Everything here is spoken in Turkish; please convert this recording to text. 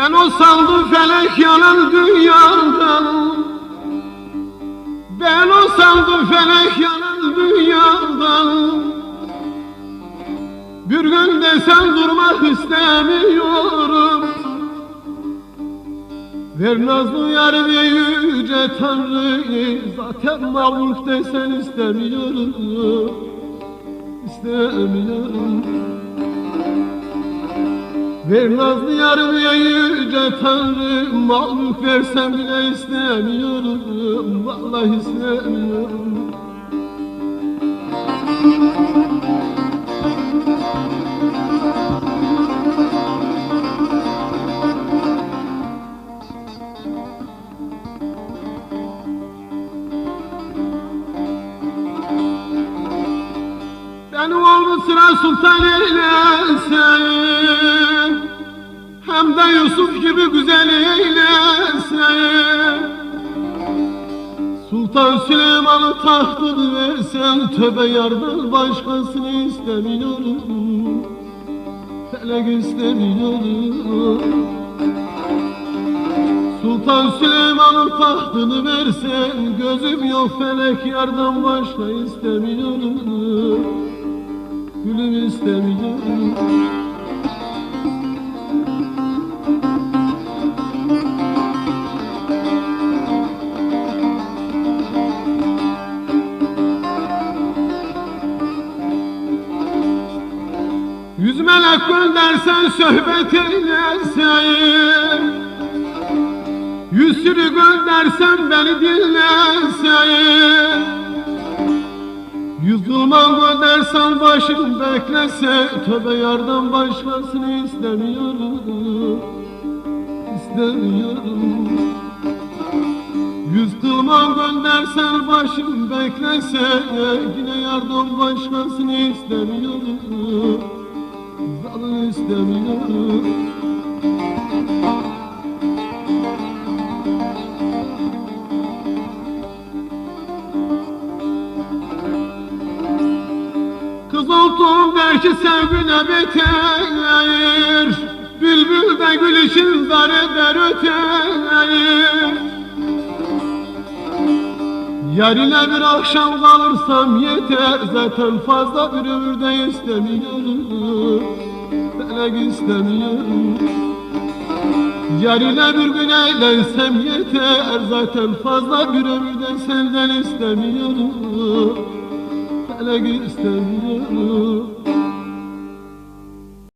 Ben o sandım felek yanan dünyadan. Ben o sandım felek yanan dünyadan. Bir gün desem durmak istemiyorum. Ver nazlı yar ve yüce Tanrı Zaten mağlup desen istemiyorum. İstemiyorum Ver nazlı yar ve yüce Tanrı Mağlup versem bile istemiyorum Vallahi istemiyorum. Beni oğlu sıra sultan eylesin Hem de Yusuf gibi güzel eylesin. Sultan Süleyman'ın tahtını versen Tövbe yardan başkasını istemiyorum. Felek istemiyorum. Sultan Süleyman'ın tahtını versen Gözüm yok felek yardan başka istemiyorum. Gülüm istemiyorum Yüz melek göndersen sohbet eylesin. Yüz sürü göndersen beni dinlesin. Yüz zulman göndersen başım beklese Tövbe yardan başkasını istemiyorum. İstemiyorum. Yüz kılman göndersen başım beklese Yine yardan başkasını istemiyorum Zalim istemiyorum Kız oldum der ki sevgine beter Bülbül de gül için zar eder öter Yarine bir akşam kalırsam yeter. Zaten fazla bir ömür de istemiyorum. Felek istemiyorum. Yarine bir gün eğlensem yeter. Zaten fazla bir ömür de senden istemiyorum. Felek istemiyorum